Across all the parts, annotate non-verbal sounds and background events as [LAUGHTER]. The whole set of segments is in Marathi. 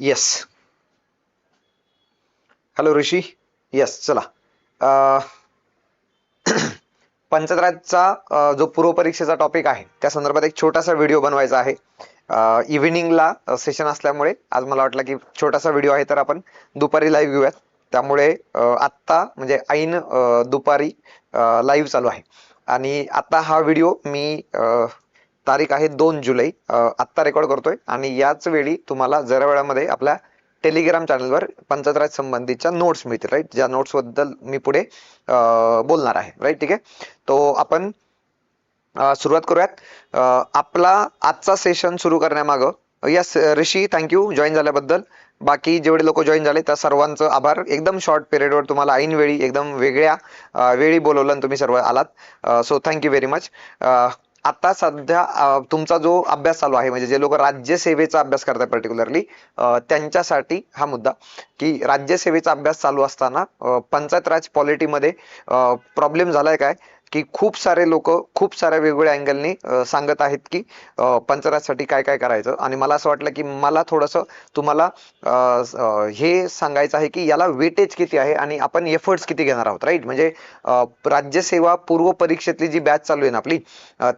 येस हॅलो ऋषी येस चला. अं, [CLEARS THROAT] जो पूर्वपरीक्षेचा टॉपिक आहे त्या संदर्भात एक छोटासा व्हिडिओ बनवायचा आहे. इव्हिनिंगला सेशन असल्यामुळे आज मला वाटलं की छोटासा व्हिडिओ आहे तर आपण दुपारी लाईव्ह घेऊयात. त्यामुळे आत्ता म्हणजे ऐन दुपारी लाईव्ह चालू आहे. आणि आता हा व्हिडिओ मी तारीख आहे दोन जुलै. आत्ता रेकॉर्ड करतोय. आणि याच वेळी तुम्हाला जरा वेळामध्ये आपल्या टेलिग्राम चॅनलवर पंचायतराज संबंधीच्या नोट्स मिळतील राईट ज्या नोट्सबद्दल मी पुढे बोलणार आहे राईट ठीक आहे? तो आपण सुरुवात करूयात. आपला आजचा सेशन सुरू करण्यामागं yes Rishi thank you join झाल्याबद्दल. बाकी जेवढे लोक जॉईन झाले त्या सर्वांचं आभार. एकदम शॉर्ट पिरियडवर तुम्हाला ऐन वेळी एकदम वेगळ्या वेळी बोलवलं आणि तुम्ही सर्व आलात. सो थँक्यू व्हेरी मच आता सध्या तुमचा जो अभ्यास चालू आहे म्हणजे जे लोक राज्यसेवेचा अभ्यास करतात पर्टिक्युलरली त्यांच्यासाठी हा मुद्दा की राज्यसेवेचा अभ्यास चालू असताना पंचायत राज पॉलिटीमध्ये प्रॉब्लेम झालाय काय? की खूप सारे लोक खूप साऱ्या वेगवेगळ्या अँगलनी सांगत आहेत की पंचरासाठी काय काय करायचं. आणि मला असं वाटलं की मला थोडंसं तुम्हाला हे सांगायचं आहे की याला वेटेज किती आहे आणि आपण एफर्ट्स किती घेणार आहोत राईट म्हणजे राज्यसेवा पूर्व परीक्षेतली जी बॅच चालू आहे ना आपली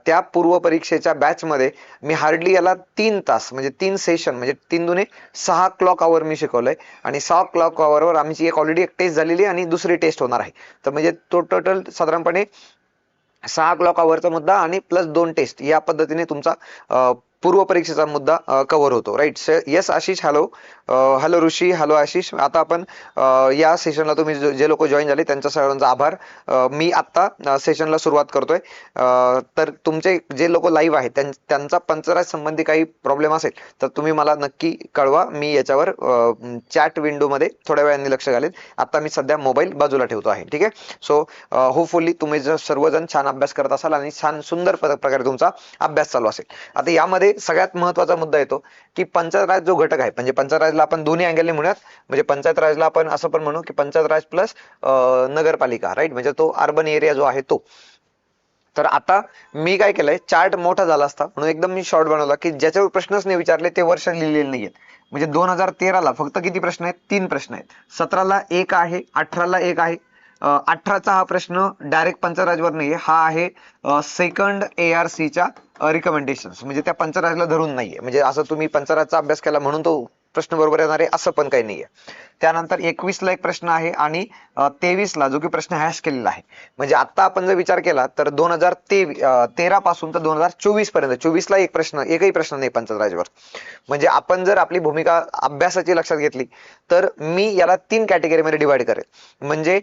त्या पूर्व परीक्षेच्या बॅचमध्ये मी हार्डली याला तीन तास म्हणजे तीन सेशन म्हणजे तीन दुने सहा क्लॉक आवर मी शिकवलंय. आणि सहा क्लॉक आवरवर आमची एक ऑलरेडी एक टेस्ट झालेली आहे आणि दुसरी टेस्ट होणार आहे. तर म्हणजे तो टोटल साधारणपणे सहा क्लॉक आवरचा मुद्दा आणि प्लस दोन टेस्ट या पद्धतीने तुमचा अं, पूर्व परीक्षेचा मुद्दा कव्हर होतो right yes Ashish hello hello Rishi hello Ashish. आता आपण या सेशनला तुम्ही जे लोक जॉईन झाले त्यांच्या सर्वांचा आभार. मी आत्ता सेशनला सुरुवात करतोय. तर तुमचे जे लोक लाईव्ह आहेत त्यां- त्यांचा पंचराज संबंधी काही प्रॉब्लेम असेल तर तुम्ही मला नक्की कळवा. मी याच्यावर चॅट विंडोमध्ये थोड्या वेळाने लक्ष घालेन. आता मी सध्या मोबाईल बाजूला ठेवतो आहे ठीक आहे? सो होपफुली तुम्ही जर सर्वजण छान अभ्यास करत असाल आणि छान सुंदर पद- प्रकारे तुमचा अभ्यास चालू असेल. आता यामध्ये सगळ्यात महत्त्वाचा मुद्दा येतो की पंचायत राज जो घटक आहे म्हणजे पंचायत राजला आपण दोन्ही अँगलने म्हणूयात. म्हणजे पंचायत राजला आपण असं पण म्हणू की पंचायत राज प्लस नगरपालिका राईट म्हणजे तो अर्बन एरिया जो आहे तो. तर आता मी काय केलंय चार्ट मोठा झाला असता म्हणून एकदम मी शॉर्ट बनवला की ज्याच्यावर प्रश्नच नाही विचारले ते वर्ष लिहिलेले नाहीयेत म्हणजे दोन हजार तेराला फक्त किती प्रश्न आहेत? तीन प्रश्न आहेत. सतराला एक आहे अठराला एक आहे. अठराचा हा प्रश्न डायरेक्ट पंचराजवर नाहीये. हा आहे सेकंड ए आर सीच्या रिकमेंडेशन म्हणजे त्या पंचराजला धरून नाहीये. म्हणजे असं तुम्ही पंचराजचा अभ्यास केला म्हणून तो प्रश्न बरोबर येणार आहे असं पण काही नाहीये. त्यानंतर एकवीस ला एक प्रश्न आहे आणि तेवीस ला जो की प्रश्न हॅश केलेला आहे. म्हणजे आता आपण जर विचार केला तर दोन हजार तेरा पासून तर दोन हजार चोवीसपर्यंत चोवीस ला एक प्रश्न एकही प्रश्न नाही पंचराजवर म्हणजे आपण जर आपली भूमिका अभ्यासाची लक्षात घेतली तर मी याला तीन कॅटेगरीमध्ये डिवाइड करेल. म्हणजे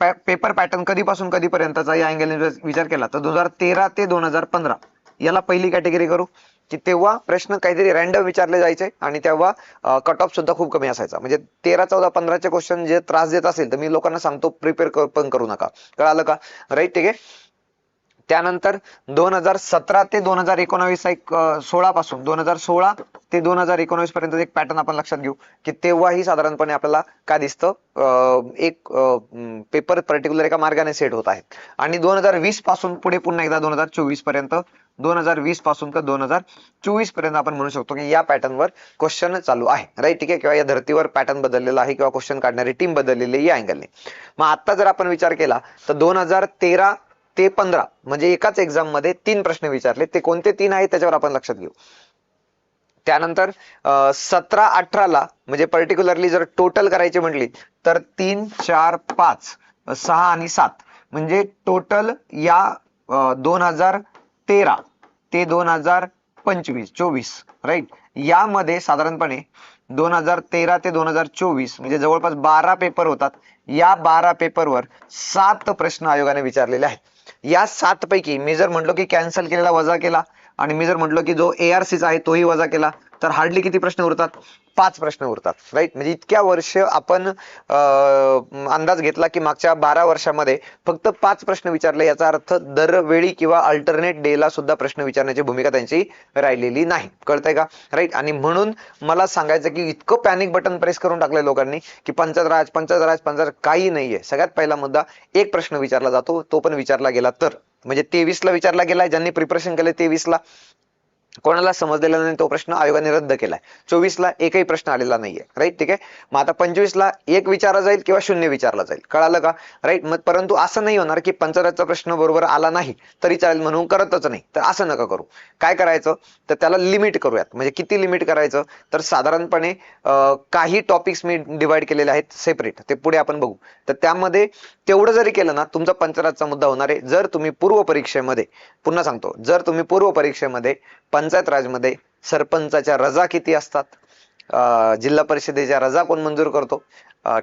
पेपर पॅटर्न कधीपासून कधीपर्यंतचा या अँगलने विचार केला तर दोन हजार तेरा ते दोन हजार पंधरा याला पहिली कॅटेगरी करू की तेव्हा प्रश्न काहीतरी रॅन्डम विचारले जायचे आणि तेव्हा कट ऑफ सुद्धा खूप कमी असायचा. म्हणजे तेरा चौदा पंधराचे क्वेश्चन जे त्रास देत असेल तर मी लोकांना सांगतो प्रिपेअर पण करू नका. कळालं का? राईट ठीक आहे? त्यानंतर दोन हजार सतरा ते दोन हजार एकोणावीस एक सोळा पासून दोन हजार सोळा ते दोन हजार एकोणावीस पर्यंत एक पॅटर्न आपण लक्षात घेऊ की तेव्हाही साधारणपणे आपल्याला काय दिसतं? एक पेपर पर्टिक्युलर एका मार्गाने सेट होत आहेत. आणि दोन हजार वीसपासून पुढे पुन्हा एकदा दोन हजार चोवीसपर्यंत दोन हजार वीसपासून तर दोन हजार चोवीसपर्यंत आपण म्हणू शकतो की या पॅटर्नवर क्वेश्चन चालू आहे. राईट ठीक आहे? किंवा या धर्तीवर पॅटर्न बदललेला आहे किंवा क्वेश्चन काढणारी टीम बदललेली या अँगलने मग आता जर आपण विचार केला तर दोन हजार तेरा ते पंधरा. म्हणजे एकाच एक्झाममध्ये तीन प्रश्न विचारले. ते कोणते तीन आहेत त्याच्यावर आपण लक्षात घेऊ. त्यानंतर सतरा अठराला म्हणजे पर्टिक्युलरली जर टोटल करायची म्हटली तर तीन चार पाच सहा आणि सात. म्हणजे टोटल या दोन हजार तेरा ते दोन हजार पंचवीस चोवीस राईट यामध्ये साधारणपणे दोन हजार तेरा ते दोन हजार चोवीस म्हणजे जवळपास बारा पेपर होतात. या बारा पेपरवर सात प्रश्न आयोगाने विचारलेले आहेत. या सातपैकी मी जर म्हटलो की कॅन्सल केलेला वजा केला आणि मी जर म्हटलं की जो एआरसीचा आहे तोही वजा केला तर हार्डली किती प्रश्न उरतात? पाच प्रश्न उरतात राईट म्हणजे इतक्या वर्ष आपण अंदाज घेतला की मागच्या बारा वर्षामध्ये फक्त पाच प्रश्न विचारले याचा अर्थ दरवेळी किंवा अल्टरनेट डेला सुद्धा प्रश्न विचारण्याची भूमिका त्यांची राहिलेली नाही. कळतंय का? राईट आणि म्हणून मला सांगायचं की इतकं पॅनिक बटन प्रेस करून टाकलंय लोकांनी की पंचायत राज पंचायत राज पंचायत काही नाहीये. सगळ्यात पहिला मुद्दा एक प्रश्न विचारला जातो तो पण विचारला गेला तर. म्हणजे तेवीस ला विचारला गेलाय ज्यांनी प्रिपरेशन केलं तेवीस ला कोणाला समजलेला नाही तो प्रश्न आयोगाने रद्द केलाय. चोवीसला एकही प्रश्न आलेला नाहीये राईट ठीक आहे? मग आता पंचवीसला एक विचारला जाईल किंवा शून्य विचारला जाईल. कळालं का? राईट मग परंतु असं नाही होणार की पंचायतचा प्रश्न बरोबर आला नाही तरी चालेल म्हणून करतच नाही. तर असं नका करू. काय करायचं? तर त्याला लिमिट करूयात. म्हणजे किती लिमिट करायचं? तर साधारणपणे काही टॉपिक्स मी डिवाइड केलेले आहेत सेपरेट ते पुढे आपण बघू. तर त्यामध्ये तेवढं जरी केलं ना तुमचा पंचराजचा मुद्दा होणार आहे. जर तुम्ही पूर्व परीक्षेमध्ये पुन्हा सांगतो जर तुम्ही पूर्व परीक्षेमध्ये पंचायत राजमध्ये सरपंचाच्या रजा किती असतात? जिल्हा परिषदेच्या रजा कोण मंजूर करतो?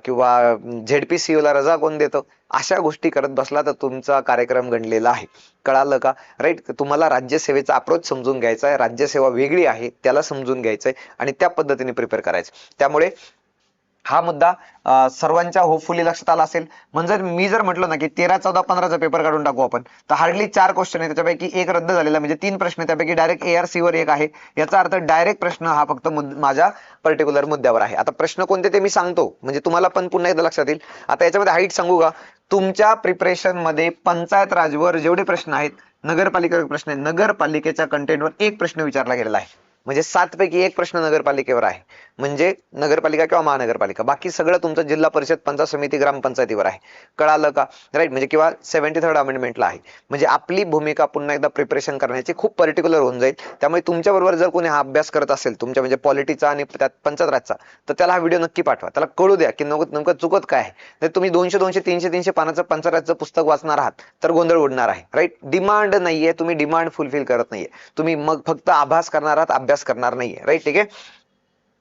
किंवा झेडपीसीयू ला रजा कोण देतो? अशा गोष्टी करत बसला तर तुमचा कार्यक्रम गणलेला आहे. कळालं का? राईट तुम्हाला राज्यसेवेचा अप्रोच समजून घ्यायचा आहे. राज्यसेवा वेगळी आहे त्याला समजून घ्यायचं आहे आणि त्या पद्धतीने प्रिपेअर करायचं. त्यामुळे हा मुद्दा सर्वांच्या होपफुली लक्षात आला असेल. म्हणजे मी जर म्हटलं ना की तेरा चौदा पंधराचा पेपर काढून टाकू आपण तर हार्डली चार क्वेश्चन आहे त्याच्यापैकी एक रद्द झालेला म्हणजे तीन प्रश्न त्यापैकी डायरेक्ट एआरसी वर एक आहे. याचा अर्थ डायरेक्ट प्रश्न हा फक्त माझ्या पर्टिक्युलर मुद्द्यावर आहे. आता प्रश्न कोणते ते मी सांगतो. म्हणजे तुम्हाला पण पुन्हा एकदा लक्षात येईल. आता याच्यामध्ये हाईट सांगू का? तुमच्या प्रिपरेशनमध्ये पंचायत राजवर जेवढे प्रश्न आहेत नगरपालिका प्रश्न आहेत नगरपालिकेच्या कंटेंटवर एक प्रश्न विचारला गेलेला आहे. म्हणजे सात पैकी एक प्रश्न नगरपालिकेवर आहे. म्हणजे नगरपालिका किंवा महानगरपालिका. बाकी सगळं तुमचं जिल्हा परिषद पंचायत समिती ग्रामपंचायतीवर आहे. कळालं का? राईट म्हणजे किंवा सेव्हन्टी थर्ड अमेंडमेंटला आहे. म्हणजे आपली भूमिका पुन्हा एकदा प्रिपरेशन करण्याची खूप पर्टिक्युलर होऊन जाईल. त्यामुळे तुमच्या बरोबर जर कोणी हा अभ्यास करत असेल तुमच्या म्हणजे पॉलिटीचा आणि त्यात पंचायत राजचा तर त्याला हा व्हिडिओ नक्की पाठवा. त्याला कळू द्या की नक नेमकं चुकत काय आहे. तुम्ही दोनशे दोनशे तीनशे तीनशे पानाचं पंचायत राजचं पुस्तक वाचणार आहात तर गोंधळ उडणार आहे. राईट डिमांड नाहीये तुम्ही डिमांड फुलफिल करत नाहीये. तुम्ही मग फक्त आभास करणार आहात अभ्यास करणार नाहीये. राईट ठीक आहे?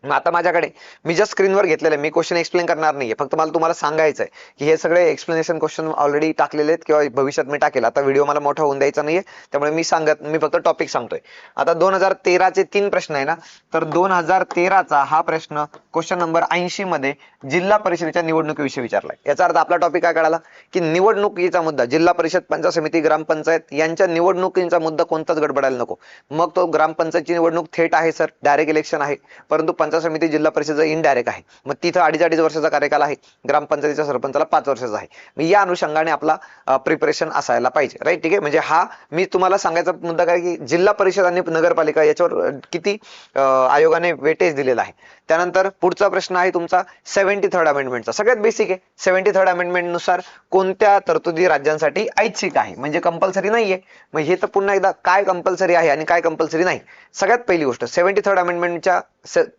मग आता माझ्याकडे मी ज्या स्क्रीनवर घेतलेलं आहे. मी क्वेश्चन एक्सप्लेन करणार नाहीये. फक्त मला तुम्हाला सांगायचं आहे की हे सगळे एक्सप्लेनेशन क्वेश्चन ऑलरेडी टाकलेले आहेत किंवा भविष्यात मी टाकेल. आता व्हिडिओ मला मोठा होऊन द्यायचा नाहीये. त्यामुळे मी सांगत मी फक्त टॉपिक सांगतोय. आता दोन हजार तेराचे तीन प्रश्न आहे ना? तर दोन हजार तेराचा हा प्रश्न क्वेश्चन नंबर ऐंशी मध्ये जिल्हा परिषदेच्या निवडणुकीविषयी विचारलाय. याचा अर्थ आपला टॉपिक काय कळाला की निवडणुकीचा मुद्दा जिल्हा परिषद पंचायत समिती ग्रामपंचायत यांच्या निवडणुकीचा मुद्दा कोणताच गडबडायला नको. मग तो ग्रामपंचायतची निवडणूक थेट आहे सर डायरेक्ट इलेक्शन आहे. परंतु पंचायत समिती जिल्हा परिषद इनडायरेक्ट आहे. मग तिथं अडीच अडीच वर्षाचा कार्यकाल आहे. ग्रामपंचायतीच्या सरपंचाला पाच वर्षाचा आहे. मग या अनुषंगाने आपला प्रिपरेशन असायला पाहिजे. राईट ठीक आहे? म्हणजे हा मी तुम्हाला सांगायचा मुद्दा काय की जिल्हा परिषद आणि नगरपालिका याच्यावर किती आयोगाने वेटेज दिलेला आहे. त्यानंतर पुढचा प्रश्न आहे तुमचा सेव्हन्टी थर्ड अमेंडमेंटचा सगळ्यात बेसिक आहे. सेव्हन्टी थर्ड अमेंडमेंटनुसार कोणत्या तरतुदी राज्यांसाठी ऐच्छिक आहे? म्हणजे कंपल्सरी नाहीये. मग हे तर पुन्हा एकदा काय कंपल्सरी आहे आणि काय कंपल्सरी नाही? सगळ्यात पहिली गोष्ट seventy third अमेंडमेंटच्या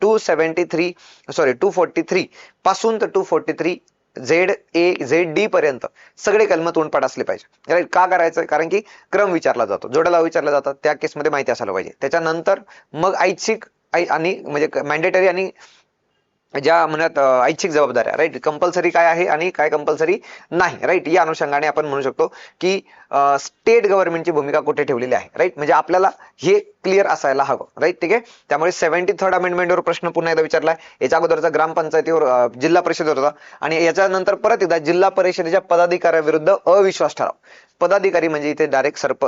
two seventy three sorry two forty three पासून तर two forty three Z A Z D पर्यंत सगळे कलम तोंडपाठ असले पाहिजे. राईट का करायचं? कारण की क्रम विचारला जातो. जोड्याला विचारला जातात त्या केसमध्ये माहिती असायला पाहिजे. त्याच्यानंतर मग ऐच्छिक आणि म्हणजे मॅन्डेटरी आणि ज्या म्हणत ऐच्छिक जबाबदाऱ्या राईट कंपल्सरी काय आहे आणि काय कंपल्सरी नाही राईट या अनुषंगाने आपण म्हणू शकतो की स्टेट गव्हर्नमेंटची भूमिका कुठे ठेवलेली आहे राईट म्हणजे आपल्याला हे क्लिअर असायला हवं राईट ठीक आहे? त्यामुळे सेव्हन्टी थर्ड अमेंडमेंटवर प्रश्न पुन्हा एकदा विचारलाय. याच्या अगोदरचा ग्रामपंचायतीवर जिल्हा परिषदेवर होता. आणि याच्यानंतर परत एकदा जिल्हा परिषदेच्या पदाधिकाऱ्याविरुद्ध अविश्वास ठराव. पदाधिकारी म्हणजे इथे डायरेक्ट सरप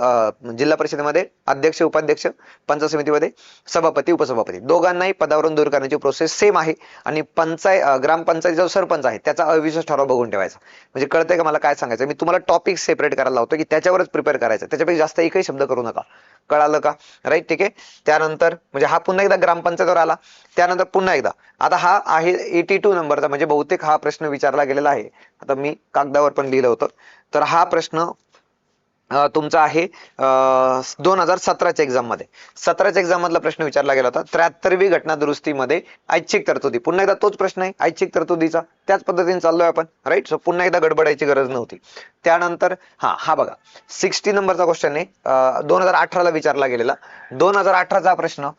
जिल्हा परिषदेमध्ये अध्यक्ष उपाध्यक्ष पंचायत समितीमध्ये सभापती उपसभापती. दोघांनाही पदावरून दूर करण्याची प्रोसेस सेम आहे. आणि पंचायत ग्रामपंचायतीचा जो सरपंच आहे त्याचा अविश्वास ठराव बघून ठेवायचा. म्हणजे कळतंय का मला काय सांगायचं मी तुम्हाला टॉपिक सेपरेट करायला लावतो की त्याच्यावरच प्रिपेअर करायचं त्याच्यापेक्षा जास्त एकही शब्द करू नका. कळालं का? राईट ठीक आहे? त्यानंतर म्हणजे हा पुन्हा एकदा ग्रामपंचायतीवर आला. त्यानंतर पुन्हा एकदा. आता हा आहे एटी टू नंबरचा म्हणजे बहुतेक हा प्रश्न विचारला गेलेला आहे. आता मी कागदावर पण लिहिलं होतं. तर हा प्रश्न तुमचा आहे दोन हजार सतराच्या एक्झाममध्ये. सतराच्या एक्झाम मधला प्रश्न विचारला गेला होता. त्र्याहत्तरवी घटना दुरुस्तीमध्ये ऐच्छिक तरतुदी. पुन्हा एकदा तोच प्रश्न आहे ऐच्छिक तरतुदीचा. त्याच पद्धतीने चाललोय आपण राईट सो पुन्हा एकदा गडबडायची गरज नव्हती. त्यानंतर हा हा बघा. सिक्स्टी नंबरचा क्वेश्चन आहे. दोन हजार अठराला विचारला गेलेला. दोन हजार अठराचा प्रश्न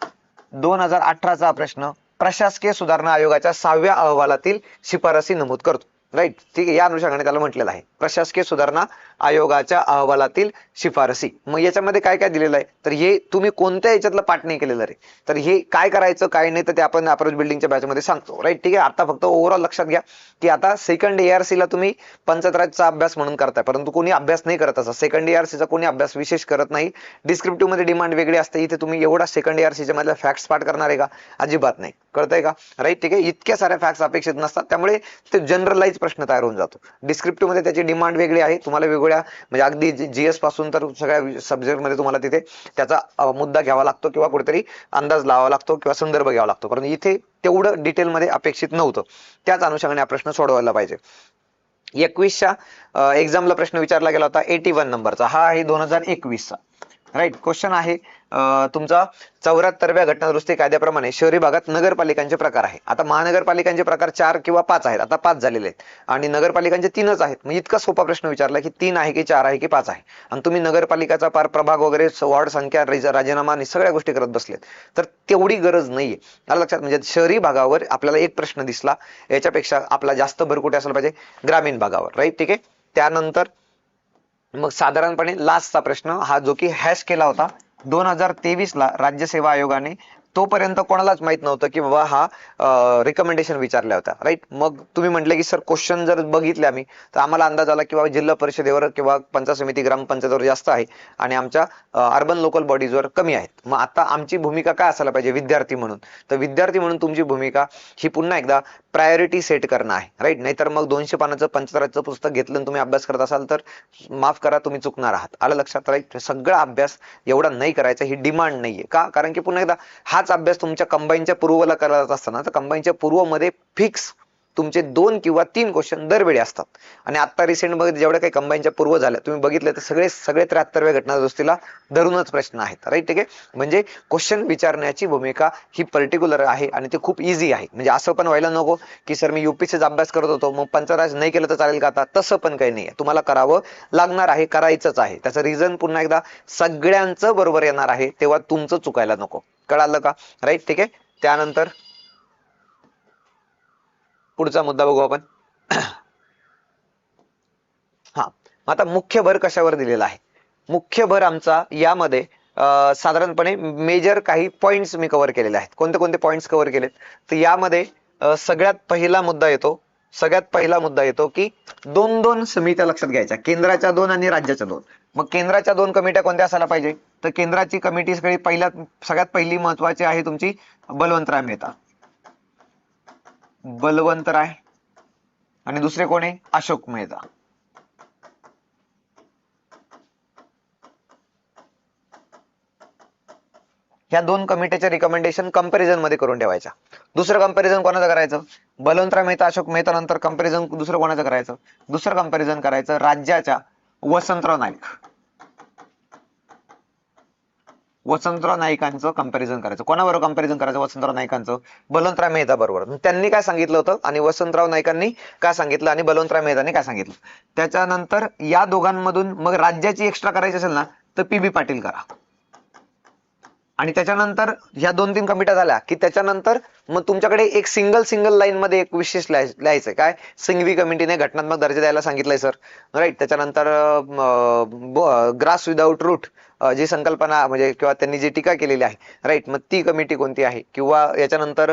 दोन हजार अठराचा प्रश्न प्रशासकीय सुधारणा आयोगाच्या सहाव्या अहवालातील शिफारसी नमूद करतो. राईट ठीक आहे. या अनुषंगाने त्याला म्हटलेलं आहे. प्रशासकीय सुधारणा आयोगाच्या अहवालातील शिफारसी. मग याच्यामध्ये काय काय दिलेलं आहे? तर हे तुम्ही कोणत्या याच्यातलं पाठ नाही केलेलं रे? तर हे काय करायचं काय नाही तर ते आपण अप्रोच बिल्डिंगच्या बॅचमध्ये सांगतो. राईट ठीक आहे. आता फक्त ओव्हरऑल लक्षात घ्या की आता सेकंड एआरसी ला तुम्ही पंचतराजचा अभ्यास म्हणून करताय. परंतु कोणी अभ्यास नाही करत असा. सेकंड चा कोणी अभ्यास विशेष करत नाही. डिस्क्रिप्टिव्हमध्ये डिमांड वेगळी असते. इथे तुम्ही एवढा सेकंड च्या मधल्या फॅक्ट्स पाठ करणार आहे का? अजिबात नाही. कळतंय का? राईट ठीक आहे. इतक्या साऱ्या फॅक्ट्स अपेक्षित नसतात. त्यामुळे ते जनरलाइज प्रश्न तयार होऊन जातो. डिस्क्रिप्टिव्हमध्ये त्याची डिमांड वेगळी आहे. तुम्हाला वेगवेगळ्या म्हणजे अगदी जीएसपासून तर सगळ्या सब्जेक्टमध्ये तुम्हाला तिथे त्याचा मुद्दा घ्यावा लागतो किंवा कुठेतरी अंदाज लावावा लागतो किंवा संदर्भ घ्यावा लागतो. कारण इथे तेवढं डिटेलमध्ये अपेक्षित नव्हतं. त्याच अनुषंगाने हा प्रश्न सोडवायला पाहिजे. एकवीसच्या एक्झामला प्रश्न विचारला गेला होता. एटी वन नंबरचा हा आहे दोन हजार एकवीसचा. राईट क्वेश्चन आहे तुमचा चौऱ्याहत्तरव्या घटनादुरुस्ती कायद्याप्रमाणे शहरी भागात नगरपालिकांचे प्रकार आहे. आता महानगरपालिकांचे प्रकार चार किंवा पाच आहेत. आता पाच झालेले आहेत. आणि नगरपालिकांचे तीनच आहेत. म्हणजे इतका सोपा प्रश्न विचारला की तीन आहे की चार आहे की पाच आहे. आणि तुम्ही नगरपालिकाचा पार प्रभाग वगैरे वॉर्ड संख्या राजीनामा आणि सगळ्या गोष्टी करत बसलेत. तर तेवढी गरज नाहीये. आलं लक्षात म्हणजे शहरी भागावर आपल्याला एक प्रश्न दिसला. याच्यापेक्षा आपला जास्त भर कुठे असला पाहिजे ग्रामीण भागावर. राईट ठीक आहे? त्यानंतर मग साधारणपणे लास्टचा प्रश्न हा जो की हॅश केला होता. दोन हजार तेवीस ला राज्य सेवा आयोगाने तोपर्यंत कोणालाच माहीत नव्हतं की बाबा हा रिकमेंडेशन विचारल्या होत्या. राईट मग तुम्ही म्हटले की सर क्वेश्चन जर बघितले आम्ही तर आम्हाला अंदाज आला की बाबा जिल्हा परिषदेवर किंवा पंचायत समिती ग्रामपंचायतीवर जास्त आहे आणि आमच्या अर्बन लोकल बॉडीजवर कमी आहेत. मग आता आमची भूमिका काय असायला पाहिजे? विद्यार्थी म्हणून. तर विद्यार्थी म्हणून तुमची भूमिका ही पुन्हा एकदा प्रायोरिटी सेट करणं आहे. राईट नाहीतर मग दोनशे पानाचं पंचतराचं पुस्तक घेतलं आणि तुम्ही अभ्यास करत असाल तर माफ करा तुम्ही चुकणार आहात. आलं लक्षात? राईट सगळा अभ्यास एवढा नाही करायचा ही डिमांड नाहीये. का? कारण की पुन्हा एकदा हा हाच अभ्यास तुमच्या कंबाईनच्या पूर्वला करायचा असताना तर कंबाईनच्या पूर्वमध्ये फिक्स तुमचे दोन किंवा तीन क्वेश्चन दरवेळी असतात. आणि आता रिसेंटमध्ये जेवढ्या काही कंबाईनच्या पूर्व झाल्या तुम्ही बघितले तर सगळे सगळे त्र्याहत्तरव्या घटना दुरुस्तीला धरूनच प्रश्न आहेत. राईट ठीक आहे? म्हणजे क्वेश्चन विचारण्याची भूमिका ही पर्टिक्युलर आहे आणि ते खूप इझी आहे. म्हणजे असं पण व्हायला नको की सर मी युपीसीचा अभ्यास करत होतो मग पंचराज नाही केलं तर चालेल का आता? तसं पण काही नाही तुम्हाला करावं लागणार आहे करायचंच आहे. त्याचं रिझन पुन्हा एकदा सगळ्यांचं बरोबर येणार आहे तेव्हा तुमचं चुकायला नको. कळालं का? राईट ठीक आहे? त्यानंतर पुढचा मुद्दा बघू आपण. हा आता मुख्य भर कशावर दिलेला आहे? मुख्य भर आमचा यामध्ये साधारणपणे मेजर काही पॉइंट्स मी कव्हर केलेले आहेत. कोणते कोणते पॉइंट्स कव्हर केलेत? तर यामध्ये सगळ्यात पहिला मुद्दा येतो सगळ्यात पहिला मुद्दा येतो की दोन दोन समित्या लक्षात घ्यायच्या. केंद्राच्या दोन आणि राज्याच्या दोन. मग केंद्राच्या दोन कमिट्या कोणत्या असायला पाहिजे? तर केंद्राची कमिटी सगळी पहिल्या सगळ्यात पहिली महत्वाची आहे तुमची बलवंतराय मेहता. बलवंतराय आणि दुसरे कोण आहे? अशोक मेहता. ह्या दोन कमिटीच्या रिकमेंडेशन कंपॅरिझनमध्ये करून ठेवायच्या. दुसरं कंपॅरिझन कोणाचं करायचं? बलवंतराय मेहता अशोक मेहता नंतर कंपॅरिझन दुसरं कोणाचं करायचं? दुसरं कंपॅरिझन करायचं राज्याच्या वसंतराव नाईक. वसंतराव नाईकांचं कंपॅरिझन करायचं. कोणाबरोबर कंपॅरिझन करायचं? वसंतराव नाईकांचं. बलवंतराव मेहता बरोबर. त्यांनी काय सांगितलं होतं? आणि वसंतराव नाईकांनी काय सांगितलं? आणि बलवंतराव मेहतांनी काय सांगितलं? त्याच्यानंतर या दोघांमधून मग राज्याची एक्स्ट्रा करायची असेल ना तर पी बी पाटील करा. आणि त्याच्यानंतर ह्या दोन तीन कमिट्या झाल्या की त्याच्यानंतर मग तुमच्याकडे एक सिंगल सिंगल लाईन मध्ये एक विशेष लिहायचं लिहायचंय. काय? सिंघवी कमिटीने घटनात्मक दर्जा द्यायला सांगितलंय सर राईट त्याच्यानंतर ग्रास विदाऊट रूट जी संकल्पना म्हणजे किंवा त्यांनी जी टीका केलेली आहे राईट मग ती कमिटी कोणती आहे? किंवा याच्यानंतर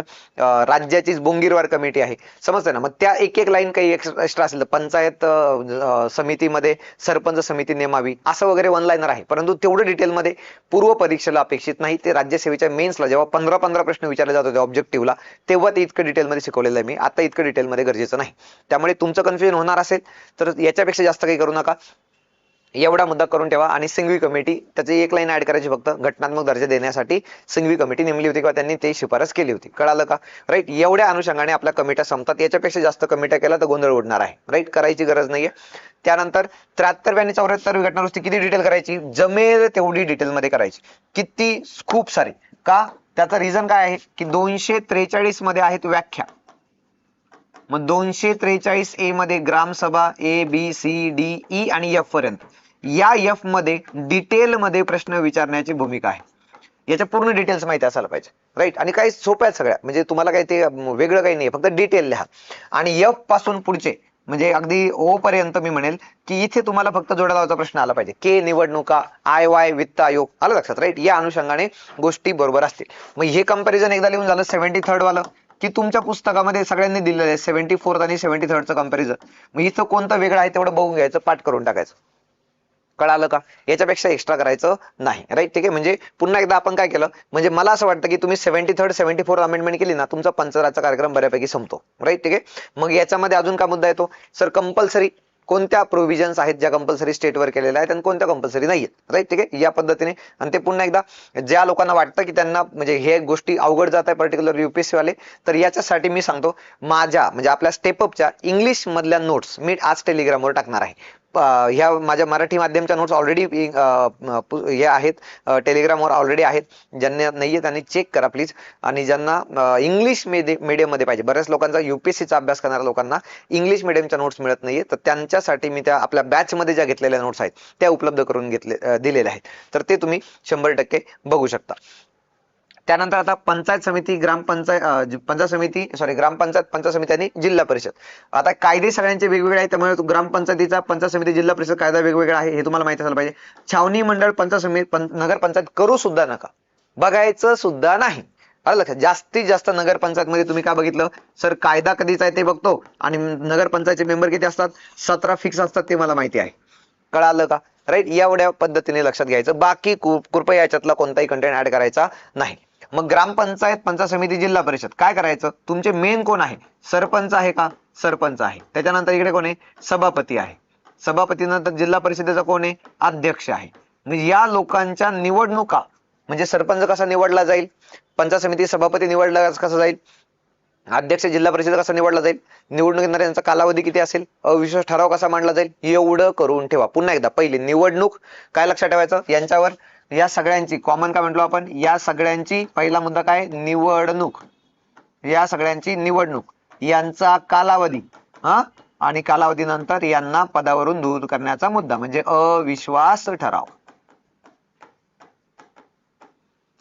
राज्याचीच बोंगीरवार कमिटी आहे. समजतंय ना? मग त्या एक एक लाईन काही एक्स्ट्रा असेल तर पंचायत समितीमध्ये सरपंच समिती नेमावी असं वगैरे वन लाईनर आहे. परंतु तेवढं डिटेलमध्ये पूर्व परीक्षेला अपेक्षित नाही. ते राज्यसेवेच्या मेन्सला जेव्हा पंधरा पंधरा प्रश्न विचारले जात होते ऑब्जेक्टिव्हला तेव्हा ते इतकं डिटेलमध्ये शिकवलेलं आहे मी. आता इतकं डिटेलमध्ये गरजेचं नाही. त्यामुळे तुमचं कन्फ्युजन होणार असेल तर याच्यापेक्षा जास्त काही करू नका. एवढा मुद्दा करून ठेवा. आणि सिंघवी कमिटी त्याची एक लाईन ऍड करायची फक्त घटनात्मक दर्जा देण्यासाठी सिंघवी कमिटी नेमली होती किंवा त्यांनी ते शिफारस केली होती. कळालं का? राईट एवढ्या अनुषंगाने आपल्या कमिट्या संपतात. याच्यापेक्षा जास्त कमिट्या केल्या तर गोंधळ उडणार आहे. राईट करायची गरज नाहीये. त्यानंतर त्र्याहत्तर आणि चौऱ्याहत्तरवी घटना दुरुस्ती किती डिटेल करायची? जमेल तेवढी डिटेलमध्ये करायची. किती? खूप सारी. का? त्याचं रिझन काय आहे? की दोनशे त्रेचाळीसमध्ये आहेत व्याख्या. मग दोनशे त्रेचाळीस ए मध्ये ग्रामसभा A B C D E आणि एफ पर्यंत. या एफमध्ये डिटेल मध्ये प्रश्न विचारण्याची भूमिका आहे. याच्या पूर्ण डिटेल्स माहिती असायला पाहिजे. राईट आणि काही सोप्या आहेत सगळ्या. म्हणजे तुम्हाला काही ते वेगळं काही नाही फक्त डिटेल लिहा. आणि एफपासून पुढचे म्हणजे अगदी ओ पर्यंत मी म्हणेल की इथे तुम्हाला फक्त जोड्या लावायचा प्रश्न आला पाहिजे. के निवडणुका आय वाय वित्त आयोग आलं लक्षात राईट या अनुषंगाने गोष्टी बरोबर असतील. मग हे कंपॅरिझन एकदा लिहून झालं सेव्हन्टी थर्ड वालं की तुमच्या पुस्तकामध्ये सगळ्यांनी दिलेलं आहे सेव्हन्टी फोर्थ आणि सेव्हन्टी थर्डचं कंपॅरिझन मग इथं कोणतं वेगळं आहे तेवढं बघून घ्यायचं पाठ करून टाकायचं. कळालं का? याच्यापेक्षा एक्स्ट्रा करायचं नाही. राईट ठीक आहे? म्हणजे पुन्हा एकदा आपण काय केलं? म्हणजे मला असं वाटतं की तुम्ही seventy third seventy four amendment केली ना तुमचा पंचराचा कार्यक्रम बऱ्यापैकी संपतो. राईट ठीक आहे? मग याच्यामध्ये अजून काय मुद्दा येतो? सर कंपल्सरी कोणत्या प्रोव्हिजन्स आहेत ज्या कंपल्सरी स्टेटवर केलेल्या आहेत आणि कोणत्या कंपल्सरी नाही आहेत राईट ठीक आहे? या पद्धतीने. आणि ते पुन्हा एकदा ज्या लोकांना वाटतं की त्यांना म्हणजे हे गोष्टी अवघड जात आहे पर्टिक्युलर युपीएससी वाले तर याच्यासाठी मी सांगतो माझ्या म्हणजे आपल्या स्टेपअपच्या इंग्लिश मधल्या नोट्स मी आज टेलिग्रामवर टाकणार आहे. ह्या माझ्या मराठी माध्यमच्या नोट्स ऑलरेडी हे आहेत. टेलिग्रामवर ऑलरेडी आहेत. ज्यांना नाहीये त्यांनी चेक करा प्लीज आणि ज्यांना इंग्लिश मीडियममध्ये पाहिजे. बऱ्याच लोकांचा युपीएससीचा अभ्यास करणाऱ्या लोकांना इंग्लिश मीडियमच्या नोट्स मिळत नाहीये. तर त्यांच्यासाठी मी त्या आपल्या बॅचमध्ये ज्या घेतलेल्या नोट्स आहेत त्या उपलब्ध करून घेतले दिलेल्या आहेत. तर ते तुम्ही शंभर टक्के बघू शकता. त्यानंतर आता पंचायत समिती ग्रामपंचायत पंचायत समिती सॉरी ग्रामपंचायत पंचायत समिती आणि जिल्हा परिषद. आता कायदे सगळ्यांचे वेगवेगळे आहेत त्यामुळे ग्रामपंचायतीचा पंचायत समिती जिल्हा परिषद कायदा वेगवेगळा आहे हे तुम्हाला माहिती असायला पाहिजे. छावणी मंडळ पंचायत समिती नगरपंचायत करू सुद्धा नका. बघायचं सुद्धा नाही. आलं लक्षात? जास्तीत जास्त नगरपंचायत मध्ये तुम्ही काय बघितलं? सर कायदा कधीचा आहे ते बघतो. आणि नगरपंचायतचे मेंबर किती असतात? सतरा फिक्स असतात ते मला माहिती आहे. कळालं का? राईट? एवढ्या पद्धतीने लक्षात घ्यायचं. बाकी कु- कृपया याच्यातला कोणताही कंटेंट ऍड करायचा नाही. मग ग्रामपंचायत पंचायत समिती जिल्हा परिषद काय करायचं? तुमचे मेन कोण आहे? सरपंच आहे का? सरपंच आहे. त्याच्यानंतर इकडे कोण आहे? सभापती आहे. सभापती नंतर जिल्हा परिषदेचा कोण आहे? अध्यक्ष आहे. म्हणजे या लोकांच्या निवडणुका म्हणजे सरपंच कसा निवडला जाईल? पंचायत समिती सभापती निवडला कसा जाईल? अध्यक्ष जिल्हा परिषद कसा निवडला जाईल? निवडणूक येणाऱ्या यांचा कालावधी किती असेल? अविश्वास ठराव कसा मांडला जाईल? एवढं करून ठेवा. पुन्हा एकदा पहिली निवडणूक काय लक्षात ठेवायचं? यांच्यावर या सगळ्यांची कॉमन काय म्हटलो आपण? या सगळ्यांची पहिला मुद्दा काय? निवडणूक. या सगळ्यांची निवडणूक. यांचा कालावधी. हा? आणि कालावधीनंतर यांना पदावरून दूर करण्याचा मुद्दा. म्हणजे अविश्वास ठराव.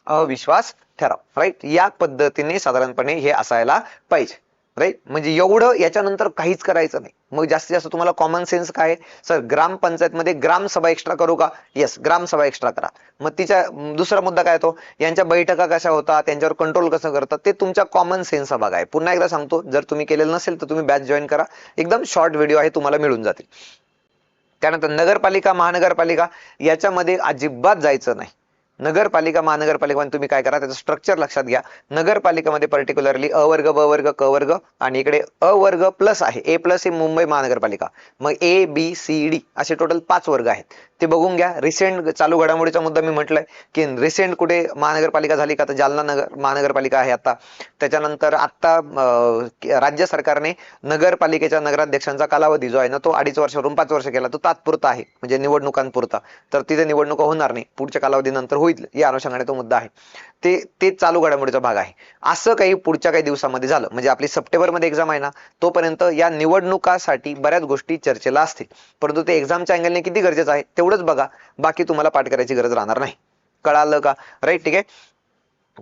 अविश्वास ठराव. राईट या पद्धतीने साधारणपणे हे असायला पाहिजे. राईट म्हणजे एवढं याच्यानंतर काहीच करायचं नाही. मग जास्तीत जास्त तुम्हाला कॉमन सेन्स काय सर ग्रामपंचायत मध्ये ग्रामसभा एक्स्ट्रा करू का? येस ग्रामसभा एक्स्ट्रा करा. मग तिच्या दुसरा मुद्दा काय येतो यांच्या बैठका कशा होतात? त्यांच्यावर कंट्रोल कसं करतात? ते तुमच्या कॉमन सेन्स भाग आहे पुन्हा एकदा सांगतो. जर तुम्ही केलेलं नसेल तर तुम्ही बॅच जॉईन करा. एकदम शॉर्ट व्हिडिओ आहे तुम्हाला मिळून जातील. त्यानंतर नगरपालिका महानगरपालिका याच्यामध्ये अजिबात जायचं नाही. नगरपालिका महानगरपालिका तुम्ही काय करा त्याचं स्ट्रक्चर लक्षात घ्या. नगरपालिकेमध्ये पर्टिक्युलरली अ वर्ग ब वर्ग क वर्ग आणि इकडे अ वर्ग प्लस आहे. ए प्लस ही मुंबई महानगरपालिका. मग ए बी सी डी असे टोटल पाच वर्ग आहेत. ते बघून घ्या. रिसेंट चालू घडामोडीचा मुद्दा मी म्हटलंय की रिसेंट कुठे महानगरपालिका झाली का? तर जालना नगर महानगरपालिका आहे आता. त्याच्यानंतर आता राज्य सरकारने नगरपालिकेच्या नगराध्यक्षांचा कालावधी जो आहे ना तो अडीच वर्षावरून पाच वर्ष केला. तो तात्पुरता आहे. म्हणजे निवडणुकांपुरता. तर तिथे निवडणुका होणार नाही. पुढच्या कालावधीनंतर होईल या अनुषंगाने तो मुद्दा आहे. ते ते चालू घडामोडीचा भाग आहे. असं काही पुढच्या काही दिवसामध्ये झालं. म्हणजे आपली सप्टेंबरमध्ये एक्झाम आहे ना तोपर्यंत या निवडणुकासाठी बऱ्याच गोष्टी चर्चेला असतील. परंतु ते एक्झामच्या अँगलने किती गरजेचं आहे तेवढं तेवढंच बघा. बाकी तुम्हाला पाठ करायची गरज राहणार नाही. कळालं का? राईट ठीक आहे?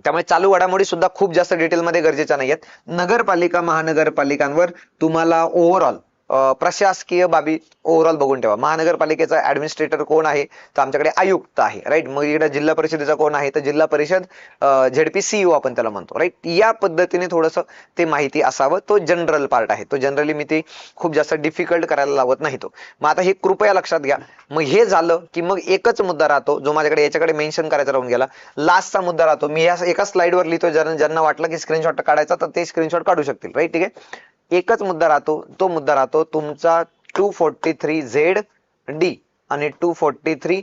त्यामुळे चालू घडामोडी सुद्धा खूप जास्त डिटेलमध्ये गरजेच्या नाही आहेत नगरपालिका महानगरपालिकांवर तुम्हाला ओव्हरऑल प्रशासकीय बाबी ओव्हरऑल बघून ठेवा. महानगरपालिकेचा ऍडमिनिस्ट्रेटर कोण आहे? तर आमच्याकडे आयुक्त आहे राईट मग इकडे जिल्हा परिषदेचा कोण आहे? तर जिल्हा परिषद झेडपी सीईओ आपण त्याला म्हणतो राईट या पद्धतीने थोडंसं ते माहिती असावं. तो जनरल पार्ट आहे. तो जनरली मी ते खूप जास्त डिफिकल्ट करायला लावत नाही तो. मग आता हे कृपया लक्षात घ्या. मग हे झालं की मग एकच मुद्दा राहतो जो माझ्याकडे याच्याकडे मेन्शन करायचा राहून गेला. लास्टचा मुद्दा राहतो. मी या एका स्लाईडवर लिहितो ज्यांना वाटलं की स्क्रीनशॉट काढायचा तर ते स्क्रीनशॉट काढू शकतील राईट ठीक आहे? एकच मुद्दा राहतो तो मुद्दा राहतो तुमचा two forty three Z D आणि two forty three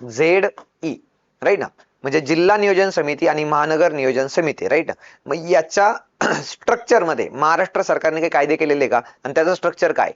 Z E right ना? म्हणजे जिल्हा नियोजन समिती आणि महानगर नियोजन समिती राईट मग याच्या स्ट्रक्चरमध्ये महाराष्ट्र सरकारने काही कायदे केलेले का? आणि त्याचं स्ट्रक्चर काय?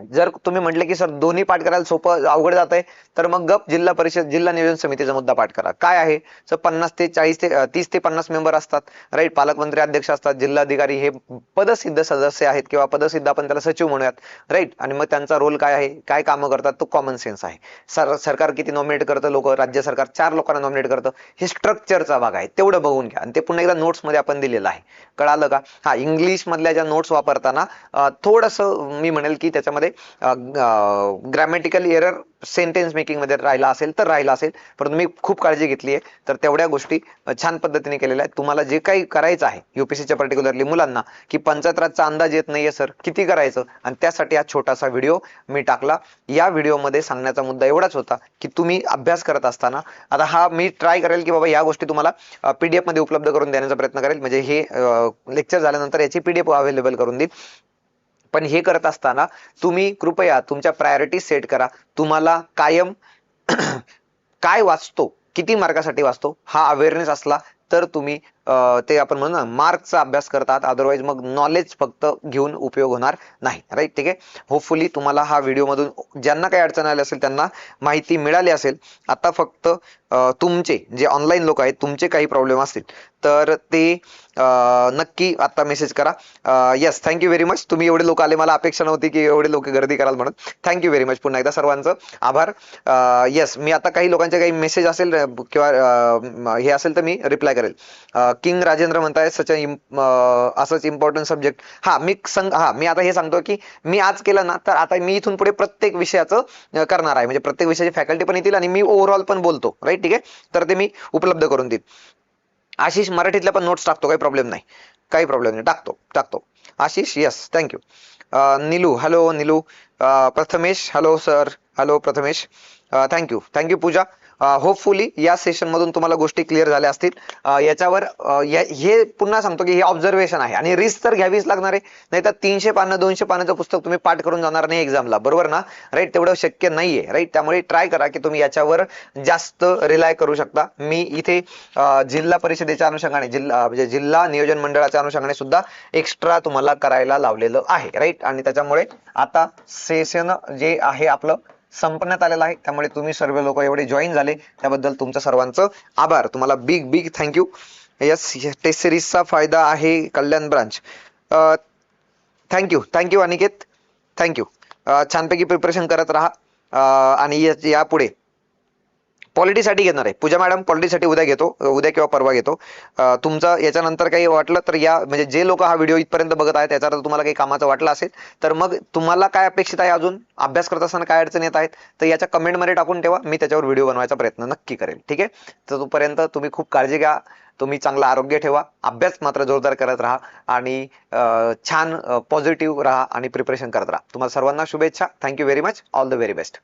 जर तुम्ही म्हटले की सर दोन्ही पाठ करायला सोपं अवघड जात आहे तर मग गप जिल्हा परिषद जिल्हा नियोजन समितीचा मुद्दा पाठ करा. काय आहे? सर पन्नास ते चाळीस ते तीस ते पन्नास मेंबर असतात राईट? पालकमंत्री अध्यक्ष असतात जिल्हाधिकारी हे पदसिद्ध सदस्य आहेत किंवा पदसिद्ध आपण त्याला सचिव म्हणूयात राईट? आणि मग त्यांचा रोल काय आहे? काय कामं करतात? तो कॉमन सेन्स आहे. सर सरकार किती नॉमिनेट करतं लोक? राज्य सरकार चार लोकांना नॉमिनेट करतं. हे स्ट्रक्चरचा भाग आहे. तेवढं बघून घ्या. आणि ते पुन्हा एकदा नोट्समध्ये आपण दिलेलं आहे. कळालं का? हा इंग्लिश मधल्या ज्या नोट्स वापरताना थोडस मी म्हणेल की त्याच्यामध्ये मध्ये ग्रॅमॅटिकल एरर सेंटेन्स मेकिंगमध्ये राहिला असेल तर राहिला असेल. परंतु मी खूप काळजी घेतली आहे. तर तेवढ्या गोष्टी छान पद्धतीने केलेल्या आहेत. तुम्हाला जे काही करायचं आहे युपीसीच्या पर्टिक्युलरली मुलांना की पंचायतराजचा अंदाज येत नाहीये सर. किती करायचं? आणि त्यासाठी हा छोटासा व्हिडिओ मी टाकला. या व्हिडिओमध्ये सांगण्याचा मुद्दा एवढाच होता की तुम्ही अभ्यास करत असताना आता हा मी ट्राय करेल की बाबा या गोष्टी तुम्हाला पीडीएफमध्ये उपलब्ध करून देण्याचा प्रयत्न करेल. म्हणजे हे लेक्चर झाल्यानंतर याची पीडीएफ अवेलेबल करून देईल. पण हे करत असताना तुम्ही कृपया तुमच्या प्रायोरिटी सेट करा. तुम्हाला कायम [CLEARS THROAT] काय वाचतो किती मार्कासाठी वाचतो हा अवेअरनेस असला तर तुम्ही ते आपण म्हणू ना मार्कचा अभ्यास करतात अदरवाईज मग नॉलेज फक्त घेऊन उपयोग होणार नाही राईट ठीक आहे? होपफुली तुम्हाला हा व्हिडिओमधून ज्यांना काही अडचण आली असेल त्यांना माहिती मिळाली असेल आता फक्त तुमचे जे ऑनलाईन लोक आहेत तुमचे काही प्रॉब्लेम असतील तर ते नक्की आता मेसेज करा. येस थँक्यू व्हेरी मच तुम्ही एवढे लोक आले मला अपेक्षा नव्हती की एवढे लोक गर्दी कराल म्हणून. थँक्यू व्हेरी मच पुन्हा एकदा सर्वांचं आभार. येस मी आता काही लोकांचे काही मेसेज असेल किंवा हे असेल तर मी रिप्लाय करेल. किंग राजेंद्र म्हणताय सच असंच इम्पॉर्टंट सब्जेक्ट हा मी संग हा मी आता हे सांगतो की मी आज केलं ना तर आता मी इथून पुढे प्रत्येक विषयाचं करणार आहे. म्हणजे प्रत्येक विषयाची फॅकल्टी पण येतील आणि मी ओव्हरऑल पण बोलतो. राईट ठीक आहे? तर ते मी उपलब्ध करून देईन. आशिष मराठीतल्या पण नोट्स टाकतो काही प्रॉब्लेम नाही. काही प्रॉब्लेम नाही. टाकतो टाकतो. Ashish yes thank you Nilu hello Nilu. Um, Prathamesh hello sir hello Prathamesh. Thank you thank you Pooja. Hopefully या सेशन मधून तुम्हाला गोष्टी क्लिअर झाल्या असतील. याच्यावर हे पुन्हा सांगतो की हे ऑब्झर्वेशन आहे. आणि रिस्क तर घ्यावीच लागणार आहे. नाही तर तीनशे पानं दोनशे पानाचं पुस्तक तुम्ही पाठ करून जाणार नाही एक्झामला बरोबर ना? राईट तेवढं शक्य नाहीये. राईट त्यामुळे ट्राय करा की तुम्ही याच्यावर जास्त रिलाय करू शकता. मी इथे जिल्हा परिषदेच्या अनुषंगाने जिल्हा म्हणजे जिल्हा नियोजन मंडळाच्या अनुषंगाने सुद्धा एक्स्ट्रा तुम्हाला करायला लावलेलं आहे. राईट आणि त्याच्यामुळे आता सेशन जे आहे आपलं संपण्यात आलेलं आहे. त्यामुळे तुम्ही सर्व लोक एवढे जॉईन झाले. त्याबद्दल तुमचं सर्वांचं आभार. तुम्हाला big big thank you yes test सिरीजचा फायदा आहे Kalyan branch thank you thank you Aniket. Thank you छानपैकी प्रिपरेशन करत राहा. आणि या- यापुढे पॉलिटीसाठी घेणार आहे. पूजा मॅडम पॉलिटीसाठी उद्या घेतो उद्या किंवा परवा घेतो. तुमचं याच्यानंतर काही वाटलं तर या म्हणजे जे लोक हा व्हिडिओ इथपर्यंत बघत आहेत त्याचा तुम्हाला काही कामाचं वाटलं असेल तर मग तुम्हाला काय अपेक्षित आहे अजून? अभ्यास करत असताना काय अडचण येत आहेत? तर याच्या कमेंटमध्ये टाकून ठेवा मी त्याच्यावर व्हिडिओ बनवायचा प्रयत्न नक्की करेल ठीक आहे? तर तोपर्यंत तुम्ही खूप काळजी घ्या तुम्ही चांगलं आरोग्य ठेवा अभ्यास मात्र जोरदार करत राहा आणि छान पॉझिटिव्ह राहा आणि प्रिपरेशन करत राहा. तुम्हाला सर्वांना शुभेच्छा thank you very much all the very best.